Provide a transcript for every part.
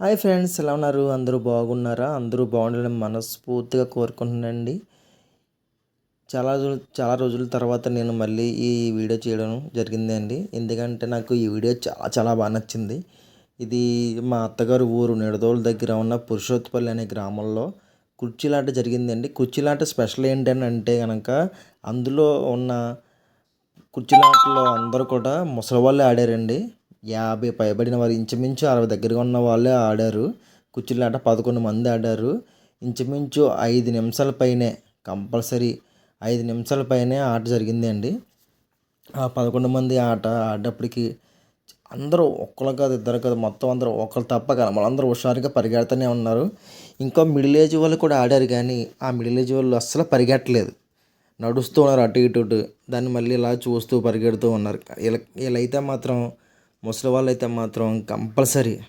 Hi friends ఎలా ఉన్నారు? అందరూ బాగున్నారా? అందరూ బాగుండాలని మనస్ఫూర్తిగా కోరుకుంటున్నానండి. చాలా రోజులు చాలా రోజుల తర్వాత నేను మళ్ళీ ఈ వీడియో చేయడం జరిగిందండి. ఎందుకంటే నాకు ఈ వీడియో చాలా చాలా బాగా నచ్చింది. ఇది మా అత్తగారు ఊరు నిడదోళ్ళ దగ్గర ఉన్న పురుషోత్పల్లి అనే గ్రామంలో కుర్చీలాట జరిగిందండి. కుర్చీలాట స్పెషల్ ఏంటని అంటే కనుక అందులో ఉన్న కుర్చీలాటలో అందరూ కూడా ముసలి వాళ్ళే ఆడారండి. యాభై పైబడిన వారు ఇంచుమించు అరవై దగ్గరగా ఉన్న వాళ్ళే ఆడారు. కుర్చీలాట పదకొండు మంది ఆడారు. ఇంచుమించు ఐదు నిమిషాల పైనే కంపల్సరీ ఐదు నిమిషాల పైనే ఆట జరిగింది అండి. ఆ పదకొండు మంది ఆట ఆడేటప్పటికి అందరూ ఒక్కరు కాదు ఇద్దరు కాదు మొత్తం అందరూ ఒకరు తప్ప వాళ్ళందరూ హుషారుగా పరిగెడుతూనే ఉన్నారు. ఇంకా మిడిల్ ఏజ్ వాళ్ళు కూడా ఆడారు కానీ ఆ మిడిల్ ఏజ్ వాళ్ళు అస్సలు పరిగెట్టలేదు. నడుస్తూ ఉన్నారు అటు ఇటు ఇటు దాన్ని మళ్ళీ ఇలా చూస్తూ పరిగెడుతూ ఉన్నారు. వీళ్ళ వీళ్ళైతే మాత్రం ముసలి వాళ్ళు అయితే మాత్రం కంపల్సరీ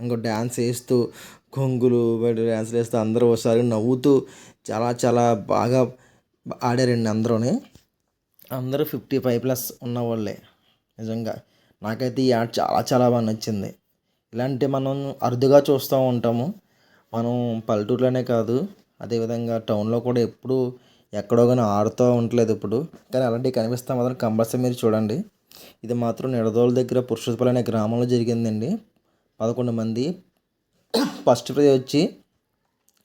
ఇంకో డ్యాన్స్ వేస్తూ కొంగులు డ్యాన్స్లు వేస్తూ అందరూ ఒకసారి నవ్వుతూ చాలా చాలా బాగా ఆడారండి అందరూ అందరూ ఫిఫ్టీ ఫైవ్ ప్లస్ ఉన్న వాళ్ళే నిజంగా. నాకైతే ఈ ఆట చాలా చాలా బాగా నచ్చింది. ఇలాంటి మనం అరుదుగా చూస్తూ ఉంటాము. మనం పల్లెటూరులోనే కాదు అదేవిధంగా టౌన్లో కూడా ఎప్పుడూ ఎక్కడో కానీ ఆడుతూ ఉండలేదు ఇప్పుడు. కానీ అలాంటివి కనిపిస్తాం మాత్రం కంపల్సరీ మీరు చూడండి. ఇది మాత్రం నిడదోల దగ్గర పురుషోత్పల్లి అనే గ్రామంలో జరిగిందండి. పదకొండు మంది ఫస్ట్ ప్రైజ్ వచ్చి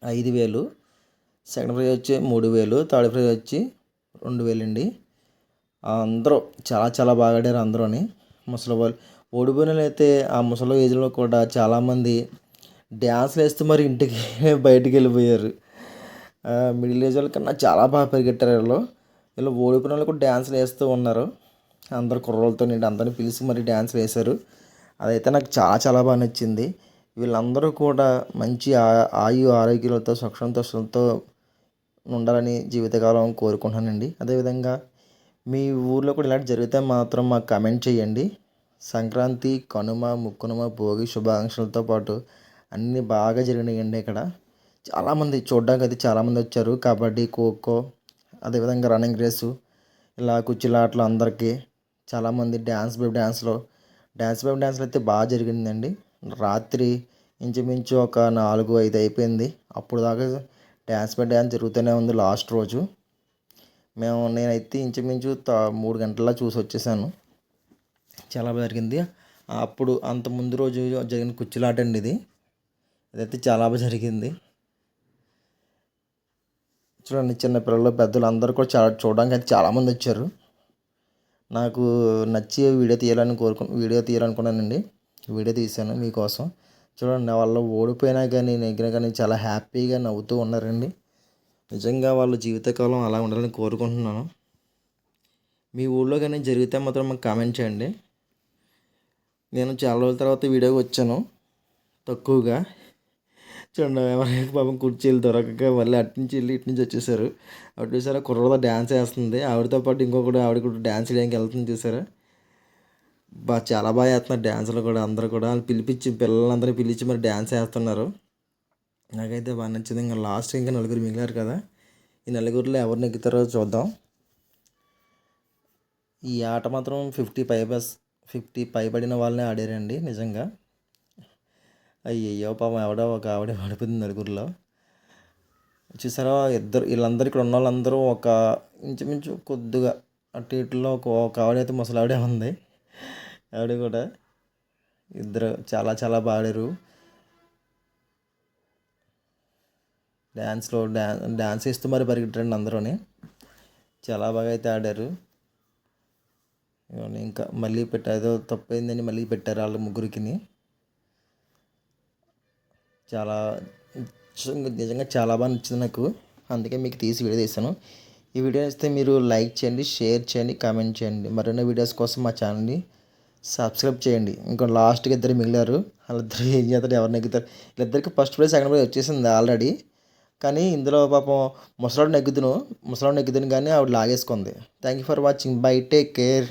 ఐదు వేలు సెకండ్ ప్రైజ్ వచ్చి మూడు వేలు థర్డ్ ప్రైజ్ వచ్చి రెండు వేలండి. అందరూ చాలా చాలా బాగా ఆడారు అందరూని. ముసలి వాళ్ళు ఓడిపోయిన అయితే ఆ ముసలి ఏజ్లో కూడా చాలామంది డ్యాన్స్లు వేస్తూ మరి ఇంటికి బయటికి వెళ్ళిపోయారు. మిడిల్ ఏజ్ వాళ్ళకన్నా చాలా బాగా పరిగెట్టారు వీళ్ళు. వీళ్ళు ఓడిపోయిన వాళ్ళు కూడా డ్యాన్స్లు వేస్తూ ఉన్నారు. అందరు కుర్రోళ్ళతో నేను అందరిని పిలిచి మరి డ్యాన్స్ వేశారు. అదైతే నాకు చాలా చాలా బాగా నచ్చింది. వీళ్ళందరూ కూడా మంచి ఆయు ఆరోగ్యాలతో సుఖ ఉండాలని జీవితకాలం కోరుకుంటున్నానండి. అదేవిధంగా మీ ఊర్లో కూడా ఇలాంటి జరిగితే మాత్రం మాకు కమెంట్ చేయండి. సంక్రాంతి కనుమ ముక్కునుమ భోగి శుభాకాంక్షలతో పాటు అన్నీ బాగా జరిగినాయండి ఇక్కడ. చాలామంది చూడడానికి అయితే చాలామంది వచ్చారు. కబడ్డీ ఖోఖో అదేవిధంగా రన్నింగ్ రేసు ఇలా కుర్చీలాటలు అందరికీ చాలామంది డ్యాన్స్ బేబీ డ్యాన్స్లో డ్యాన్స్ బేబ్ డ్యాన్స్లో అయితే బాగా జరిగిందండి. రాత్రి ఇంచుమించు ఒక నాలుగు ఐదు అయిపోయింది. అప్పుడు దాకా డ్యాన్స్ బై డ్యాన్స్ జరుగుతూనే ఉంది లాస్ట్ రోజు. మేము నేనైతే ఇంచుమించు మూడు గంటల చూసి వచ్చేసాను. చాలా బాగా జరిగింది. అప్పుడు అంత ముందు రోజు జరిగిన కుచ్చులాట అండి ఇది. ఇదైతే చాలా బాగా జరిగింది. చూడండి చిన్న పిల్లలు పెద్దలు అందరూ కూడా చాలా చూడడానికి అయితే చాలామంది వచ్చారు. నాకు నచ్చి వీడియో తీయాలని కోరుకు వీడియో తీయాలనుకున్నానండి. వీడియో తీశాను మీకోసం. చూడండి వాళ్ళు ఓడిపోయినా కానీ నెగ్గినా కానీ చాలా హ్యాపీగా నవ్వుతూ ఉన్నారండి. నిజంగా వాళ్ళ జీవితకాలం అలా ఉండాలని కోరుకుంటున్నాను. మీ ఊళ్ళో కానీ జరిగితే మాత్రం మాకు కామెంట్ చేయండి. నేను చాలా రోజుల తర్వాత వీడియోకి వచ్చాను. తక్కువగా. చూడండి ఎవరైనా పాపం కుర్చీలు దొరకక మళ్ళీ అటు నుంచి వెళ్ళి ఇటు నుంచి వచ్చేసారు. అటు చూసారా కుర్రతో డ్యాన్స్ వేస్తుంది. ఆవిడతో పాటు ఇంకొకటి ఆవిడ కూడా డ్యాన్స్ వేయడానికి వెళ్తుంది చూసారా. బా చాలా బాగా వేస్తున్నారు డ్యాన్సులు కూడా అందరూ కూడా. పిలిపించి పిల్లలందరూ పిలిచి మరి డ్యాన్స్ వేస్తున్నారు. నాకైతే బాగా నచ్చింది. ఇంకా లాస్ట్ ఇంకా నలుగురు మిగిలారు కదా. ఈ నలుగురిలో ఎవరు నెగ్గుతారో చూద్దాం. ఈ ఆట మాత్రం ఫిఫ్టీ పై బస్ ఫిఫ్టీ పైబడిన వాళ్ళనే ఆడారండి నిజంగా. అయ్యయ్యో పాపం ఎవడో ఒక ఆవిడ పడిపోయింది నలుగురిలో. చూసారా ఇద్దరు వీళ్ళందరూ ఇక్కడ ఉన్న వాళ్ళందరూ ఒక ఇంచుమించు కొద్దిగా అటు ఇటులో ఒక ఒక ఆవిడ అయితే ముసలి ఆవిడే ఉంది. ఆవిడ కూడా ఇద్దరు చాలా చాలా బాగా ఆడారు డ్యాన్స్లో డ్యాన్ డ్యాన్స్ ఇస్తూ మరి పరిగెట్టండి అందరూని. చాలా బాగా అయితే ఆడారు. ఇంకా మళ్ళీ పెట్టారు ఏదో తప్పైందని మళ్ళీ పెట్టారు వాళ్ళ ముగ్గురికి చాలా నిజంగా చాలా బాగా నచ్చింది నాకు. అందుకే మీకు తీసి వీడియో తీసాను ఈ వీడియో ఇస్తే మీరు లైక్ చేయండి షేర్ చేయండి కామెంట్ చేయండి. మరిన్ని వీడియోస్ కోసం మా ఛానల్ని సబ్స్క్రైబ్ చేయండి. ఇంకా లాస్ట్కి ఇద్దరు మిగిలారు. వాళ్ళిద్దరు ఏం చేస్తారు ఎవరు నెగ్గుతారు? వీళ్ళిద్దరికి ఫస్ట్ ప్రైజ్ సెకండ్ ప్రైజ్ వచ్చేసింది ఆల్రెడీ. కానీ ఇందులో పాపం ముసలాడు నెగ్గుదును ముసలాడు నెగ్గుదును కానీ ఆవిడ లాగేసుకుంది. Thank you for watching. Bye. Take care.